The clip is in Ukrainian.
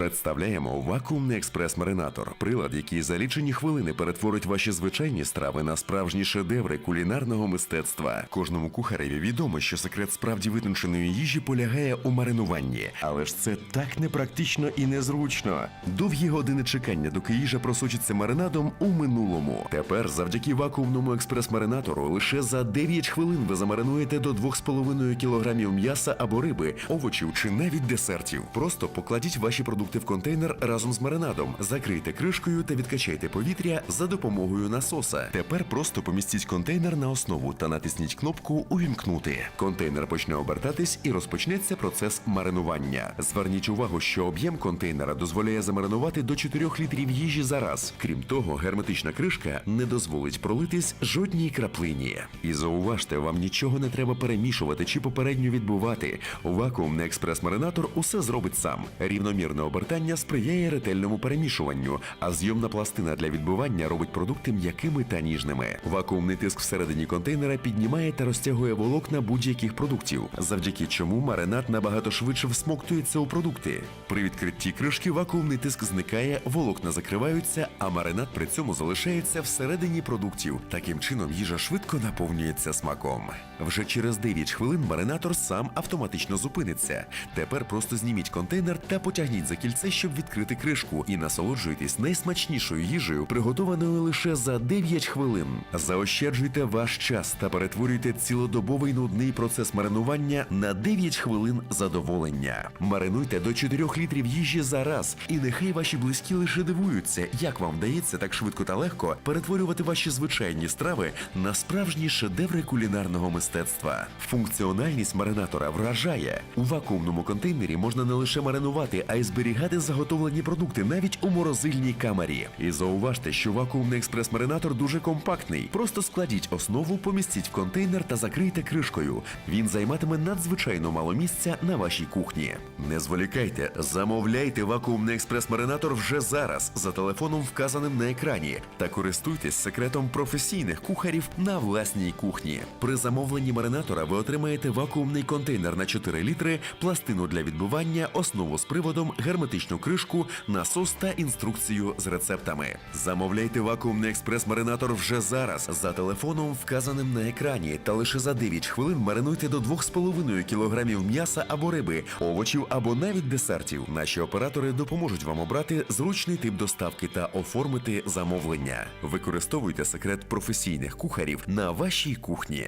Представляємо вакуумний експрес-маринатор, прилад, який за лічені хвилини перетворить ваші звичайні страви на справжні шедеври кулінарного мистецтва. Кожному кухареві відомо, що секрет справді витонченої їжі полягає у маринуванні, але ж це так непрактично і незручно. Довгі години чекання, доки їжа просочиться маринадом у минулому. Тепер, завдяки вакуумному експрес-маринатору, лише за 9 хвилин ви замаринуєте до 2,5 кг м'яса або риби, овочів чи навіть десертів. Просто покладіть ваші продукти в контейнер разом з маринадом, закрийте кришкою та відкачайте повітря за допомогою насоса. Тепер просто помістіть контейнер на основу та натисніть кнопку Увімкнути. Контейнер почне обертатись і розпочнеться процес маринування. Зверніть увагу, що об'єм контейнера дозволяє замаринувати до 4 літрів їжі за раз. Крім того, герметична кришка не дозволить пролитись жодній краплині. І зауважте, вам нічого не треба перемішувати чи попередньо відбувати. Вакуумний експрес-маринатор усе зробить сам. Рівномірне обертання сприяє ретельному перемішуванню, а зйомна пластина для відбивання робить продукти м'якими та ніжними. Вакуумний тиск всередині контейнера піднімає та розтягує волокна будь-яких продуктів, завдяки чому маринад набагато швидше всмоктується у продукти. При відкритті кришки вакуумний тиск зникає, волокна закриваються, а маринад при цьому залишається всередині продуктів. Таким чином їжа швидко наповнюється смаком. Вже через 9 хвилин маринатор сам автоматично зупиниться. Тепер просто зніміть контейнер та потягніть за кільце, щоб відкрити кришку, і насолоджуйтесь найсмачнішою їжею, приготованою лише за 9 хвилин. Заощаджуйте ваш час та перетворюйте цілодобовий нудний процес маринування на 9 хвилин задоволення. Маринуйте до 4 літрів їжі за раз, і нехай ваші близькі лише дивуються, як вам вдається так швидко та легко перетворювати ваші звичайні страви на справжні шедеври кулінарного мистецтва. Функціональність маринатора вражає. У вакуумному контейнері можна не лише маринувати, а й зберігати заготовлені продукти навіть у морозильній камері. І зауважте, що вакуумний експрес-маринатор дуже компактний. Просто складіть основу, помістіть в контейнер та закрийте кришкою. Він займатиме надзвичайно мало місця на вашій кухні. Не зволікайте, замовляйте вакуумний експрес-маринатор вже зараз за телефоном, вказаним на екрані, та користуйтесь секретом професійних кухарів на власній кухні. При замовленні маринатора ви отримаєте вакуумний контейнер на 4 літри, пластину для відбивання, основу з приводом, герметичну кришку, насос та інструкцію з рецептами. Замовляйте вакуумний експрес-маринатор вже зараз за телефоном, вказаним на екрані, та лише за 9 хвилин маринуйте до 2,5 кг м'яса або риби, овочів або навіть десертів. Наші оператори допоможуть вам обрати зручний тип доставки та оформити замовлення. Використовуйте секрет професійних кухарів на вашій кухні.